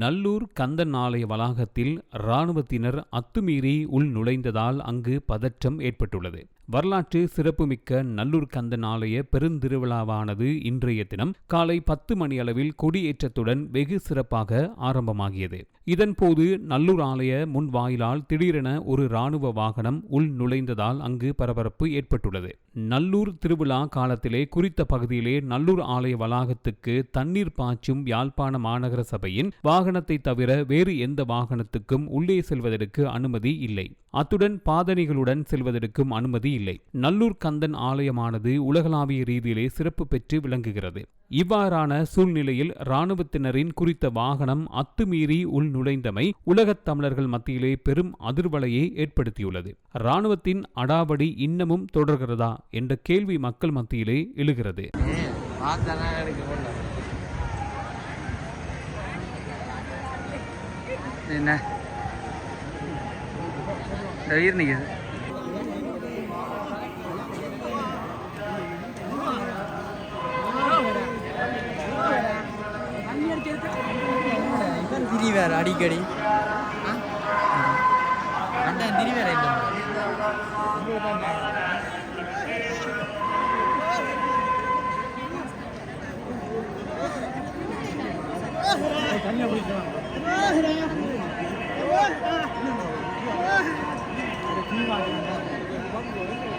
நல்லூர் கந்தன் ஆலய வளாகத்தில் இராணுவத்தினர் அத்துமீறி உள் நுழைந்ததால் அங்கு பதற்றம் ஏற்பட்டுள்ளது. வரலாற்று சிறப்புமிக்க நல்லூர் கந்தன் ஆலய பெருந்திருவிழாவானது இன்றைய தினம் காலை பத்து மணி அளவில் கொடியேற்றத்துடன் வெகு சிறப்பாக ஆரம்பமாகியது. இதன்போது நல்லூர் ஆலய முன் வாயிலால் திடீரென ஒரு இராணுவ வாகனம் உள் நுழைந்ததால் அங்கு பரபரப்பு ஏற்பட்டுள்ளது. நல்லூர் திருவிழா காலத்திலே குறித்த பகுதியிலே நல்லூர் ஆலய வளாகத்துக்கு தண்ணீர் பாய்ச்சும் யாழ்ப்பாண மாநகர சபையின் வாகனத்தை தவிர வேறு எந்த வாகனத்துக்கும் உள்ளே செல்வதற்கு அனுமதி இல்லை. அத்துடன் பாதணிகளுடன் செல்வதற்கும் அனுமதி இல்லை. நல்லூர் கந்தன் ஆலயமானது உலகளாவிய ரீதியிலே சிறப்பு பெற்று விளங்குகிறது. இவ்வாறான சூழ்நிலையில் இராணுவத்தினரின் குறித்த வாகனம் அத்துமீறி உள் நுழைந்தமை உலகத் தமிழர்கள் மத்தியிலே பெரும் அதிர்வலையை ஏற்படுத்தியுள்ளது. இராணுவத்தின் அடாவடி இன்னமும் தொடர்கிறதா என்ற கேள்வி மக்கள் மத்தியிலே எழுகிறது. என்ன? உயிர் நிற்குது திரி வேற அடிக்கடி. அண்ணன் திரி வேற இல்லை 本当に。